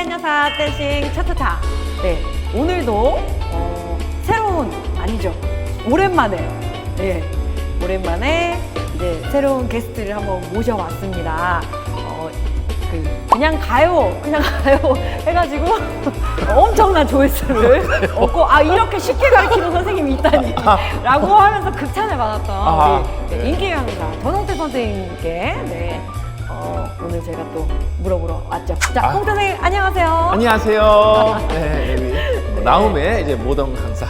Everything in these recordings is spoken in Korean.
댄여사 댄싱 차트타. 네, 오늘도 어, 새로운 아니죠. 오랜만에 네, 오랜만에 이제 새로운 게스트를 한번 모셔왔습니다. 어, 그 그냥 가요, 그냥 가요 해가지고 엄청난 조회수를 얻고 아 이렇게 쉽게 가르치는 선생님이 있다니라고 하면서 극찬을 받았던 아, 네, 인기 강사 전홍태 선생님께 네, 어, 오늘 제가 또 물어보러 왔죠. 자, 아. 홍 선생님 안녕하세요. 안녕하세요. 네, 여기 나움의 이제 모던 강사.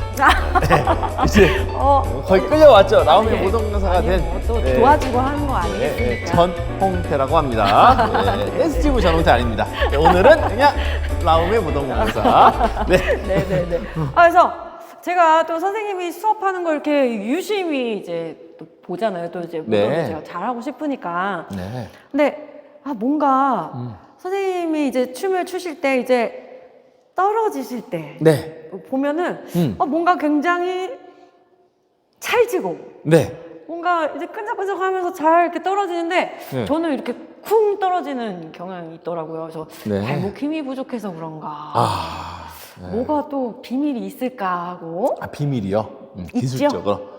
네, 이제 어, 거의 끌려왔죠. 나움의 네. 모던 강사가 아니, 된 뭐또 네, 도와주고 하는 거 네, 네, 아니겠습니까? 전홍태라고 합니다. 네, 댄스티브 전홍태 아닙니다. 네, 오늘은 그냥 나움의 모던 강사. 네. 네네네. 아, 그래서 제가 또 선생님이 수업하는 걸 이렇게 유심히 이제 또 보잖아요. 또 이제 네. 물론 제가 잘하고 싶으니까. 네. 근데 아 뭔가 음. 선생님이 이제 춤을 추실 때 이제 떨어지실 때 네. 보면은 음. 어, 뭔가 굉장히 찰지고 네. 뭔가 이제 끈적끈적하면서 잘 이렇게 떨어지는데 네. 저는 이렇게 쿵 떨어지는 경향이 있더라고요. 그래서 네. 발목 힘이 부족해서 그런가. 아. 네. 뭐가 또 비밀이 있을까 하고 아, 비밀이요? 음. 기술적으로.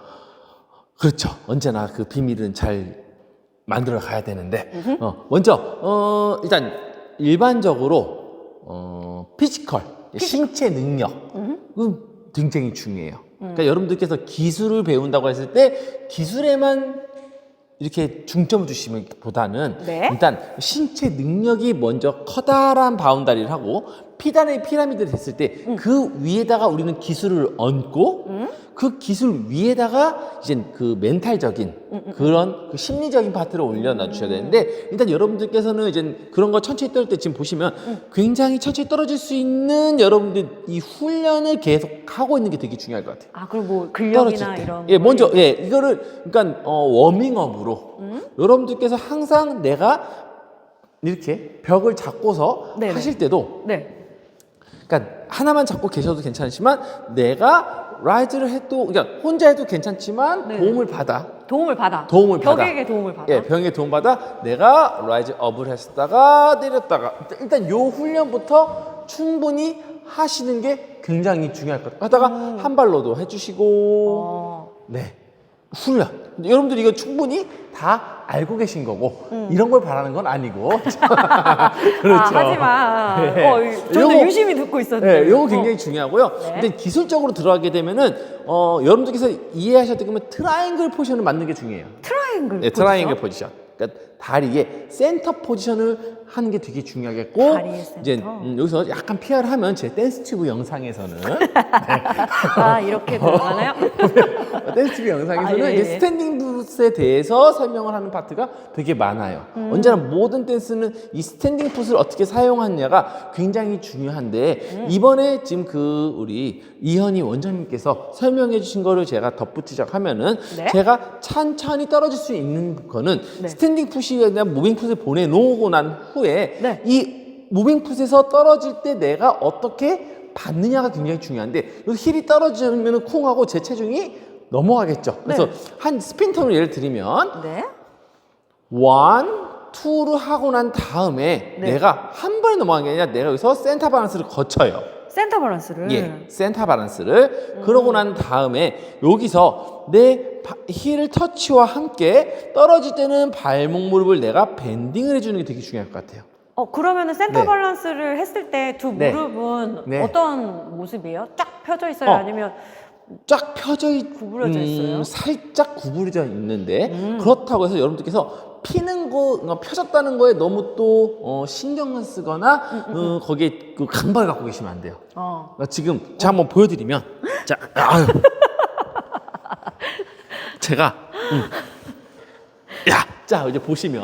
그렇죠. 언제나 그 비밀은 잘 만들어 가야 되는데, 어, 먼저, 어, 일단 일반적으로, 어, 피지컬, 신체 능력은 굉장히 중요해요. 그러니까 여러분들께서 기술을 배운다고 했을 때 기술에만 이렇게 중점을 주시면 보다는 네. 일단 신체 능력이 먼저 커다란 바운다리를 하고 피단의 피라미드를 됐을 때 그 위에다가 우리는 기술을 얹고 그 기술 위에다가 이제 그 멘탈적인 그런 그 심리적인 파트를 올려놔 주셔야 되는데 일단 여러분들께서는 이제 그런 거 천천히 떨때 지금 보시면 굉장히 천천히 떨어질 수 있는 여러분들 이 훈련을 계속 하고 있는 게 되게 중요할 것 같아요. 아 그리고 뭐 근력이나 때. 이런 예, 거 먼저 예, 이거를 그러니까 어, 워밍업으로 음? 여러분들께서 항상 내가 이렇게 벽을 잡고서 네네. 하실 때도 네. 그러니까 하나만 잡고 계셔도 괜찮지만 내가 라이즈를 해도 그러니까 혼자 해도 괜찮지만 네. 도움을 받아 도움을 받아 도움을 받아. 벽에게 도움을 받아 예, 병에 도움 받아 내가 라이즈 업을 했다가 내렸다가 일단 요 훈련부터 충분히 하시는 게 굉장히 중요할 것 같아요. 하다가 한 발로도 해주시고 음. 어, 네. 훈련. 여러분들 이거 충분히 다 알고 계신 거고 음. 이런 걸 바라는 건 아니고. 그렇죠. 아, 하지만 네. 어, 저도 요거- 유심히 듣고 있었는데 네, 이거 어. 굉장히 중요하고요. 네. 근데 기술적으로 들어가게 되면은 어, 여러분들께서 이해하셔야 되면 트라이앵글 포지션을 맞는 게 중요해요. 트라이앵글 네, 포지션? 트라이앵글 포지션. 그러니까 다리에 센터 포지션을 하는 게 되게 중요하겠고. 이제 음, 여기서 약간 피아를 하면 제 댄스 튜브 영상에서는 아 이렇게 들어가나요? 댄스 TV 영상에서는 아, 예, 이제 예. 스탠딩 풋에 대해서 설명을 하는 파트가 되게 많아요. 음. 언제나 모든 댄스는 이 스탠딩 풋을 어떻게 사용하느냐가 굉장히 중요한데 음. 이번에 지금 그 우리 이현희 원장님께서 설명해 주신 거를 제가 덧붙이자고 하면은 네. 제가 천천히 떨어질 수 있는 거는 네. 스탠딩 풋이 아니라 무빙 풋을 보내놓고 난 후에 네. 이 무빙 풋에서 떨어질 때 내가 어떻게 받느냐가 굉장히 중요한데 여기 힐이 떨어지면 쿵하고 제 체중이 넘어가겠죠. 그래서 네. 한 스핀턴을 예를 들면 네. 원, 투를 하고 난 다음에 네. 내가 한 번에 넘어가는 게 아니라 내가 여기서 센터 바란스를 거쳐요. 센터 밸런스를 예, 센터 바란스를 그러고 난 다음에 여기서 내 바- 힐 터치와 함께 떨어질 때는 발목 무릎을 내가 밴딩을 해주는 게 되게 중요할 것 같아요. 어 그러면은 센터 네. 밸런스를 했을 때 두 네. 무릎은 네. 어떤 모습이에요? 쫙 펴져 있어요? 어. 아니면 쫙 펴져 있, 구부러져 있어요? 살짝 구부러져 있는데 음. 그렇다고 해서 여러분들께서 피는 거 그러니까 펴졌다는 거에 너무 또 어, 신경을 쓰거나 음, 어, 거기에 그 강박을 갖고 계시면 안 돼요. 어 그러니까 지금 제가 한번 보여드리면 자, 아유. 제가 음. 야, 자 이제 보시면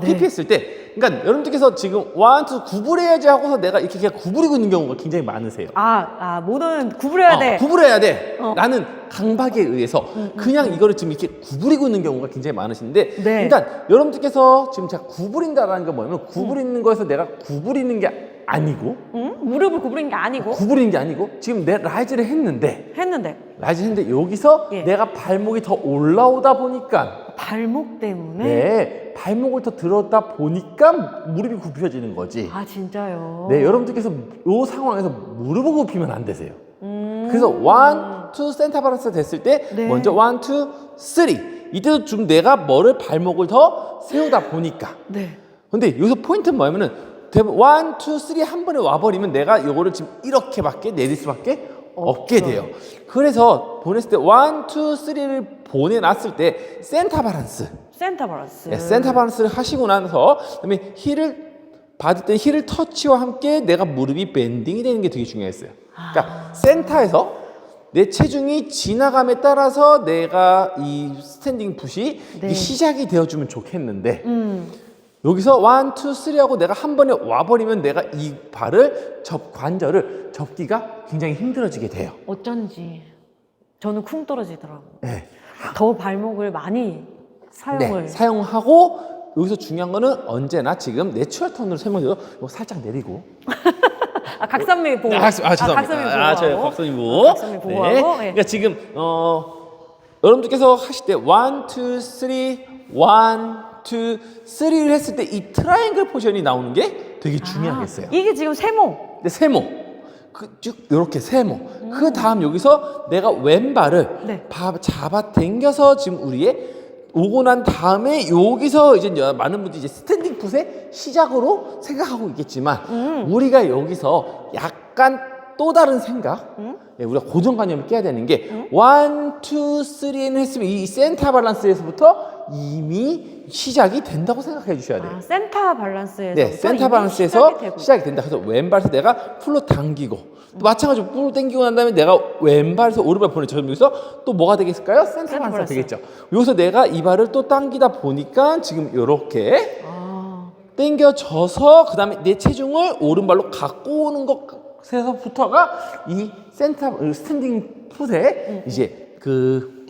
네. PP 했을 때, 그러니까 여러분들께서 지금 원투 구부려야지 하고서 내가 이렇게 그냥 구부리고 있는 경우가 굉장히 많으세요. 아, 아, 뭐든 구부려야 어, 돼. 구부려야 돼. 어. 음, 라는 강박에 의해서 그냥 이거를 지금 이렇게 구부리고 있는 경우가 굉장히 많으신데 네. 일단 여러분들께서 지금 제가 구부린다라는 건 뭐냐면 음. 구부리는 거에서 내가 구부리는 게 아니고 응? 무릎을 구부린 게 아니고 구부리는 게 아니고 지금 내 라이즈를 했는데 했는데 라이즈 했는데 여기서 예. 내가 발목이 더 올라오다 보니까 발목 때문에 네 발목을 더 들었다 보니까 무릎이 굽혀지는 거지. 아 진짜요? 네, 여러분들께서 이 상황에서 무릎을 굽히면 안 되세요. 음. 그래서 원, 투 센터 바란스 됐을 때 네. 먼저 원, 투, 쓰리. 이때도 좀 내가 뭐를 발목을 더 세우다 보니까. 네. 근데 여기서 포인트는 뭐냐면은 대부분 원, 투, 쓰리 한 번에 와버리면 내가 요거를 지금 이렇게밖에 내릴 수밖에 없게. 돼요. 그래서 보냈을 때 원, 투, 쓰리를 보내놨을 때 센터 바란스. 센터 바란스. 네, 센터 바란스를 하시고 나서 그다음에 힐을 받을 때 힐을 터치와 함께 내가 무릎이 밴딩이 되는 게 되게 중요했어요. 그러니까 센터에서 내 체중이 지나감에 따라서 내가 이 스탠딩 풋이 네. 이 시작이 되어주면 좋겠는데 음. 여기서 원, 투, 쓰리 하고 내가 한 번에 와버리면 내가 이 발을 접 관절을 접기가 굉장히 힘들어지게 돼요. 어쩐지 저는 쿵 떨어지더라고. 네. 더 발목을 많이 사용을. 네, 사용하고 여기서 중요한 거는 언제나 지금 내추럴 턴으로 설명드려 이거 살짝 내리고 아 각선미 보고. 아, 아, 죄송합니다. 각선미 보고. 아, 저요. 각선미 보고. 각선미 보고 네. 하고. 네. 그러니까 지금 어 여러분들께서 하실 때 원, 투, 쓰리, 원, 투, 쓰리를 했을 때 이 트라이앵글 포지션이 나오는 게 되게 중요하겠어요. 아, 이게 지금 세모. 근데 세모. 그쭉 이렇게 세모. 그 다음 여기서 내가 왼발을 네. 바- 잡아 당겨서 지금 우리의 오고 난 다음에 여기서 이제 여- 많은 분들이 이제 스탠딩 풋의 시작으로 생각하고 있겠지만 음. 우리가 여기서 약간 또 다른 생각 예, 우리가 고정관념을 깨야 되는 게 원, 투, 쓰리는 했으면 이 센터 밸런스에서부터 이미 시작이 된다고 생각해 주셔야 돼요. 아, 센터 밸런스에서. 네, 센터 밸런스에서 시작이, 된다. 그래서 왼발에서 내가 풀로 당기고 또 마찬가지로 풀로 당기고 난 다음에 내가 왼발에서 오른발 보내죠. 그럼 여기서 또 뭐가 되겠을까요? 센터 센터 밸런스 밸런스. 되겠죠. 여기서 내가 이 발을 또 당기다 보니까 지금 이렇게 아, 당겨져서 그 다음에 내 체중을 오른발로 갖고 오는 것에서부터가 이 센터 스탠딩 풋의 이제 그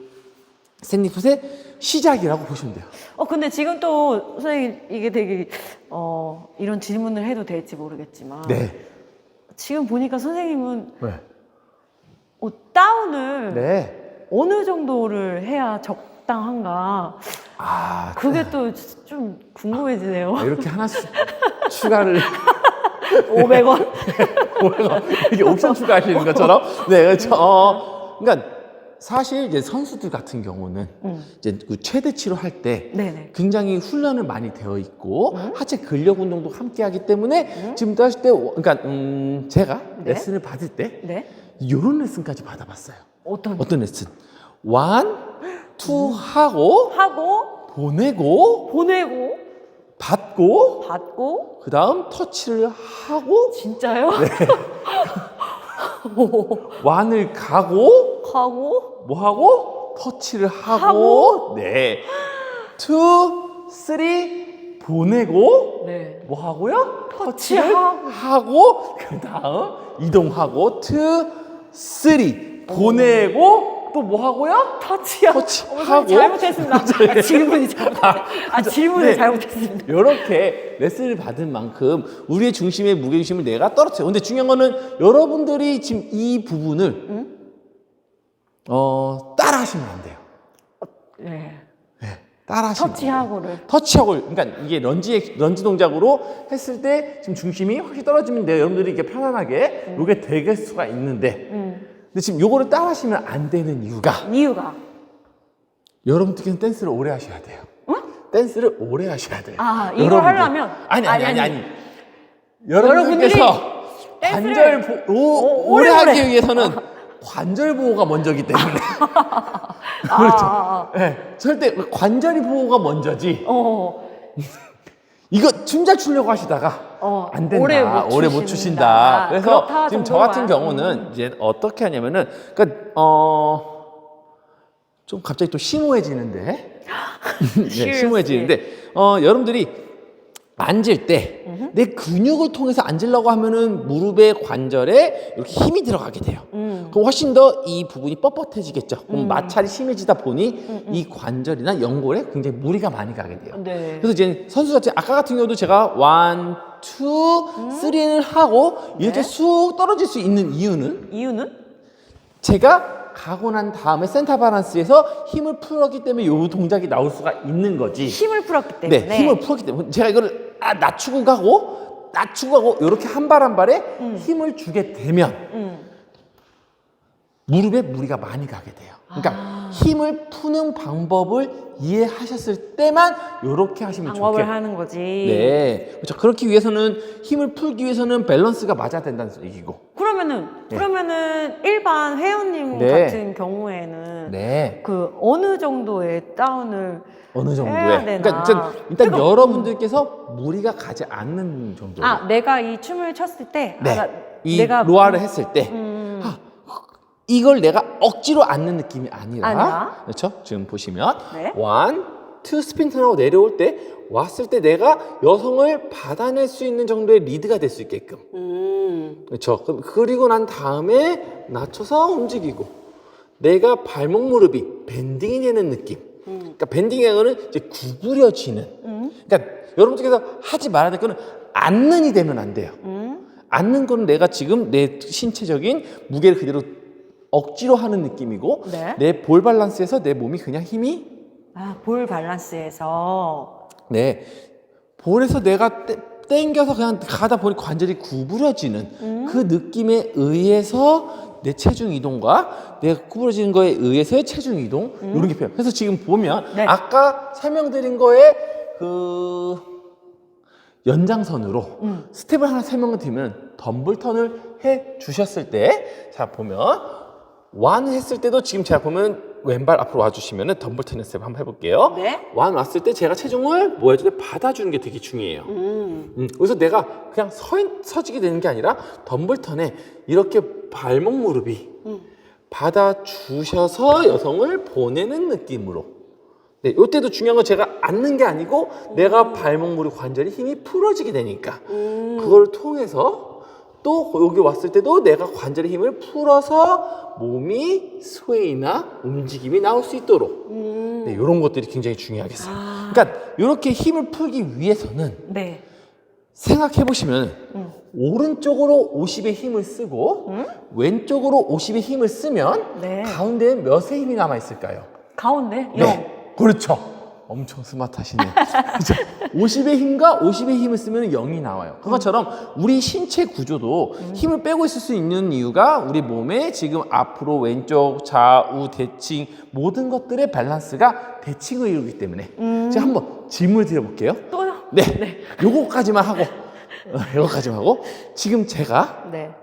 스탠딩 풋의 시작이라고 보시면 돼요. 어 근데 지금 또 선생님 이게 되게 어 이런 질문을 해도 될지 모르겠지만 네. 지금 보니까 선생님은 네. 어, 다운을 네. 어느 정도를 해야 적당한가 아, 그게 또 좀 궁금해지네요. 이렇게 하나씩 추가를 500원. 이게 옵션 추가하시는 것처럼 네 그렇죠. 어, 그러니까 사실 이제 선수들 같은 경우는 음. 이제 그 최대치로 할 때 네네. 굉장히 훈련을 많이 되어 있고 음. 하체 근력 운동도 함께 하기 때문에 지금도 하실 때 그러니까 음, 제가 네. 레슨을 받을 때 네. 이런 레슨까지 받아봤어요. 어떤 어떤 레슨? 원, 투 하고 하고 보내고 보내고 받고 받고 그 다음 터치를 하고 진짜요? 네. 완을 가고 하고 뭐 하고 터치를 하고, 하고. 네. 투, 쓰리 보내고 네. 뭐 하고요? 터치하고. 하고 그 다음 이동하고 투, 쓰리 보내고 또 뭐 하고요? 터치하고 선생님 잘못했습니다. 아, 질문이 잘못. 아 질문을 네. 잘못했습니다. 이렇게 레슨을 받은 만큼 우리의 중심의 무게중심을 내가 떨어뜨려. 근데 중요한 거는 여러분들이 지금 이 부분을 어, 따라 하시면 안 돼요. 네. 따라 하시면 안 돼요. 터치하고를 터치하고 그러니까 이게 런지 런지 동작으로 했을 때 지금 중심이 확실히 떨어지면 돼요. 여러분들이 이렇게 편안하게 이게 될 수가 있는데 음. 근데 지금 요거를 따라 하시면 안 되는 이유가 이유가 여러분들께서 댄스를 오래 하셔야 돼요. 댄스를 오래 하셔야 돼요. 아, 이걸. 하려면? 아니 아니 아니 아니, 아니. 여러분들께서 관절 댄스를 보, 오, 오- 오래 오래 하기. 위해서는 관절 보호가 먼저기 때문에 아, 그렇죠. 아, 아. 네, 절대 관절이 보호가 먼저지. 어, 이거 춤잘 추려고 하시다가 어, 안 된다. 오래 못 못, 추신다. 추신다. 그래서 그렇다 지금 저 정도만. 같은 경우는 이제 어떻게 하냐면은 그러니까 어 좀 갑자기 또 심오해지는데 네, 심오해지는데 어 여러분들이 앉을 때 내 근육을 통해서 앉으려고 하면은 무릎의 관절에 이렇게 힘이 들어가게 돼요. 음. 그럼 훨씬 더 이 부분이 뻣뻣해지겠죠. 그럼 마찰이 심해지다 보니 이 관절이나 연골에 굉장히 무리가 많이 가게 돼요. 네. 그래서 이제 선수 자체 아까 같은 경우도 제가 원, 투, 쓰리를 하고 이렇게 네. 쑥 떨어질 수 있는 이유는 이유는 제가 가고 난 다음에 센터 바란스에서 힘을 풀었기 때문에 이 동작이 나올 수가 있는 거지. 힘을 풀었기 때문에. 네, 힘을 풀었기 때문에 제가 이거를 아, 낮추고 가고 낮추고 가고 이렇게 한 발 한 발에 힘을 주게 되면 음. 무릎에 무리가 많이 가게 돼요. 그러니까 아. 힘을 푸는 방법을 이해하셨을 때만 이렇게 하시면 방법을 좋겠 하는 거지. 네, 그렇죠. 그렇기 위해서는 힘을 풀기 위해서는 밸런스가 맞아야 된다는 얘기고. 그러면은 네. 그러면은 일반 회원님 네. 같은 경우에는 네. 그 어느 정도의 다운을 어느 해야 정도에. 되나? 그러니까 일단, 일단 그러니까, 여러분들께서 무리가 가지 않는 정도. 아 내가 이 춤을 췄을 때 네. 아, 나- 이 내가 로아를 했을 때 음, 아, 이걸 내가 억지로 앉는 느낌이 아니라, 아니라. 그렇죠? 지금 보시면 네. 원, 투 스핀턴하고 내려올 때 왔을 때 내가 여성을 받아낼 수 있는 정도의 리드가 될 수 있게끔 음, 그렇죠. 그리고 난 다음에 낮춰서 움직이고 내가 발목 무릎이 밴딩이 되는 느낌. 그러니까 밴딩이라는 거는 이제 구부려지는. 음, 그러니까 여러분들께서 하지 말아야 될 거는 앉는이 되면 안 돼요. 음. 앉는 거는 내가 지금 내 신체적인 무게를 그대로 억지로 하는 느낌이고 네. 내 볼 밸런스에서 내 몸이 그냥 힘이 아, 볼 밸런스에서 네 볼에서 내가 떼, 땡겨서 그냥 가다 보니 관절이 구부러지는 그 느낌에 의해서 내 체중 이동과 내가 구부러지는 거에 의해서의 체중 이동 이런 게 필요해요. 그래서 지금 보면 네. 아까 설명드린 거에 그 연장선으로 음. 스텝을 하나 설명을 드리면 덤블 턴을 해 주셨을 때 자 보면 완 했을 때도 지금 제가 보면 왼발 앞으로 와주시면 덤블턴 스텝 한번 해볼게요. 네. 완 왔을 때 제가 체중을 뭐 해주는데 받아주는 게 되게 중요해요. 음, 음, 그래서 내가 그냥 서, 서지게 되는 게 아니라 덤블 턴에 이렇게 발목 무릎이 음. 받아주셔서 여성을 보내는 느낌으로. 네, 이때도 중요한 건 제가 앉는 게 아니고 내가 발목 무릎 관절이 힘이 풀어지게 되니까 음. 그걸 통해서 또 여기 왔을 때도 내가 관절의 힘을 풀어서 몸이 스웨이나 움직임이 나올 수 있도록 음. 네, 이런 것들이 굉장히 중요하겠어요. 아. 그러니까 이렇게 힘을 풀기 위해서는 네. 생각해 보시면 음. 오른쪽으로 50의 힘을 쓰고 음? 왼쪽으로 50의 힘을 쓰면 네. 가운데에 몇의 힘이 남아 있을까요? 가운데 영. 네, 그렇죠. 엄청 스마트하시네. 그죠? 50의 힘과 50의 힘을 쓰면 0이 나와요. 그것처럼 우리 신체 구조도 힘을 빼고 있을 수 있는 이유가 우리 몸에 지금 앞으로 왼쪽 좌우 대칭 모든 것들의 밸런스가 대칭을 이루기 때문에 제가 한번 질문을 드려볼게요. 또요? 네, 요거까지만 하고 어, 요거까지만 하고 지금 제가 네.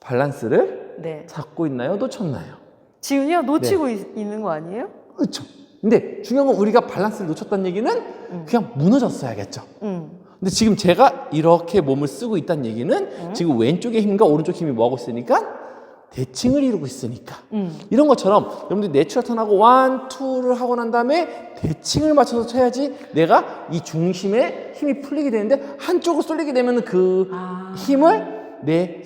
밸런스를 네. 잡고 있나요? 놓쳤나요? 지훈이요 놓치고 네. 있, 있는 거 아니에요? 그렇죠. 근데 중요한 건 우리가 밸런스를 놓쳤다는 얘기는 그냥 무너졌어야겠죠. 음. 근데 지금 제가 이렇게 몸을 쓰고 있다는 얘기는 지금 왼쪽의 힘과 오른쪽 힘이 뭐하고 있으니까 대칭을 이루고 있으니까 음. 이런 것처럼 여러분들이 내추럴 턴하고 원, 투를 하고 난 다음에 대칭을 맞춰서 쳐야지 내가 이 중심에 힘이 풀리게 되는데 한쪽으로 쏠리게 되면 그 아. 힘을 내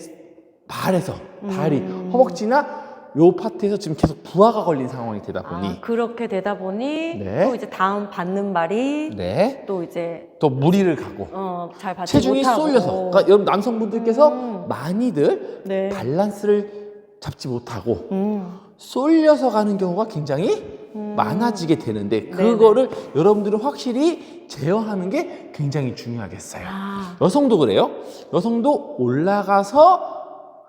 발에서 다리, 허벅지나 요 파트에서 지금 계속 부하가 걸린 상황이 되다 보니 아, 그렇게 되다 보니 네. 또 이제 다음 받는 발이 네. 또 이제 또 무리를 가고 어, 잘 받지 체중이 못하고 쏠려서 그러니까 여러분 남성분들께서 음. 많이들 네. 밸런스를 잡지 못하고 음. 쏠려서 가는 경우가 굉장히 많아지게 되는데 네네. 그거를 여러분들은 확실히 제어하는 게 굉장히 중요하겠어요. 아. 여성도 그래요. 여성도 올라가서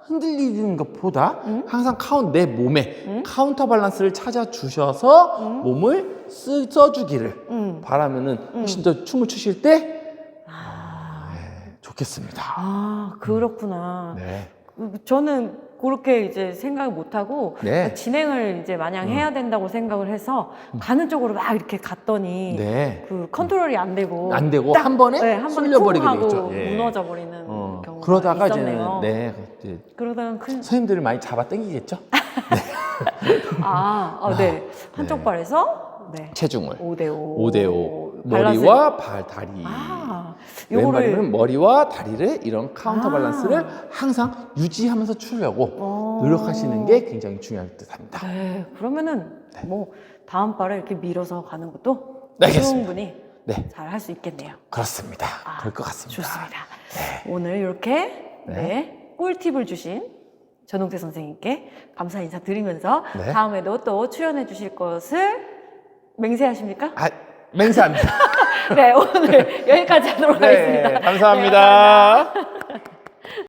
흔들리는 것보다 음? 항상 카운 내 몸에 카운터 밸런스를 찾아 주셔서 몸을 쓰, 써주기를 음. 바라면은 훨씬 더 춤을 추실 때 아. 좋겠습니다. 아, 그렇구나. 네. 저는 그렇게 이제 생각을 못 하고 네. 진행을 이제 마냥 해야 된다고 생각을 해서 가는 쪽으로 막 이렇게 갔더니 네. 그 컨트롤이 안 되고 안 되고 딱, 한 번에 네, 한 번에 쏠려버리게 되겠죠. 예. 무너져 버리는 어, 경우가 그러다가 있었네요. 이제는 네, 이제 그러다가 큰 선생님들을 많이 잡아 당기겠죠? 아, 아, 네. 한쪽 네. 발에서 네. 체중을 5대5. 5대5 머리와 발, 다리 아, 왼발이면 요거를 머리와 다리를 이런 카운터 아. 밸런스를 항상 유지하면서 추려고 어. 노력하시는 게 굉장히 중요할 듯합니다. 네, 그러면은 뭐 다음 발을 이렇게 밀어서 가는 것도 네, 알겠습니다. 충분히 네, 잘 할 수 있겠네요. 그렇습니다. 아, 그럴 것 같습니다. 좋습니다. 오늘 이렇게 네. 네. 꿀팁을 주신 전용태 선생님께 감사 인사 드리면서 네. 다음에도 또 출연해 주실 것을 맹세하십니까? 아, 맹세합니다. 네, 오늘 여기까지 하도록 네, 하겠습니다. 감사합니다. 네, 감사합니다.